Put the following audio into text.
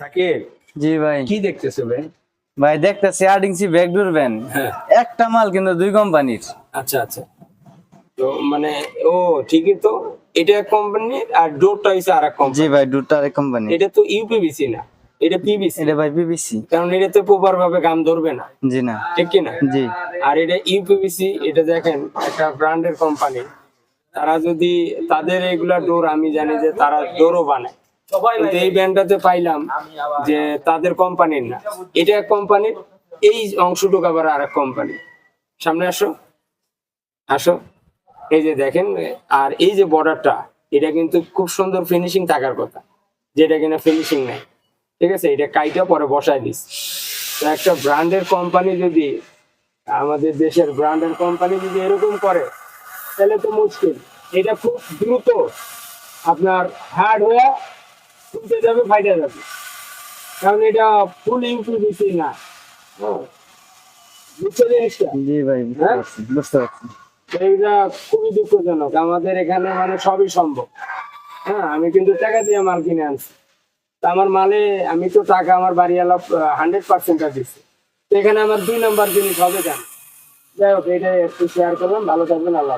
সাকিব জি ভাই। কি দেখতেছো ভাই ভাই দেখতেছি আট ইঞ্চি ব্যাগ ডুরবেন হ্যাঁ। একটা মাল কিন্তু দুই কোম্পানির। আচ্ছা আচ্ছা। তো মানে ও ঠিকই তো। এটা এক কোম্পানি আর ডোরটা হইছে আর এক কোম্পানি জি ভাই দুটা আরেক কোম্পানি এটা তো ইউপিভিসি না এটা পিভিসি এটা ভাই বিবিসি কারণ এটাতে প্রপার ভাবে গাম ধরবে না। জি না। ঠিক কি না? জি। আর এটা ইউপিভিসি এটা দেখেন একটা ব্র্যান্ডের কোম্পানি। তারা যদি তাদের এগুলা ডোর আমি জানি যে তারা ডোরও বানায়। কিন্তু এই ব্র্যান্ডটাতে পাইলাম যে তাদের কোম্পানির না এটা এক কোম্পানির এই অংশটুকু আবার আর এক কোম্পানি সামনে আসো আসো। এই যে দেখেন আর এই যে বর্ডারটা এটা কিন্তু খুব সুন্দর ফিনিশিং থাকার কথা যেটা কিনা ফিনিশিং নেই। ঠিক আছে? এটা কাইটা পরে বসায় দিস। তো একটা ব্র্যান্ডের কোম্পানি যদি আমাদের দেশের ব্র্যান্ডের কোম্পানি যদি এরকম করে তাহলে তো মুশকিল। এটা খুব দ্রুত আপনার হার্ড হয়ে ফুটে যাবে ফাইটে যাবে কারণ এটা ফুল ইউপিভিসি না। হ্যাঁ। বুঝছ জিনিসটা জি ভাই বুঝতে হ্যাঁ? পারছি এইটা খুবই দুঃখজনক। আমাদের এখানে মানে সবই সম্ভব। হ্যাঁ আমি কিন্তু টাকা দিয়ে মাল কিনে আনছি। তা আমার মালে আমি তো টাকা আমার বাড়িওয়ালা হান্ড্রেড পার্সেন্টটা দিচ্ছি তো এখানে আমার দুই নাম্বার জিনিস হবে কেন যাই হোক এটা একটু শেয়ার করলাম। ভালো থাকবেন আল্লাহ।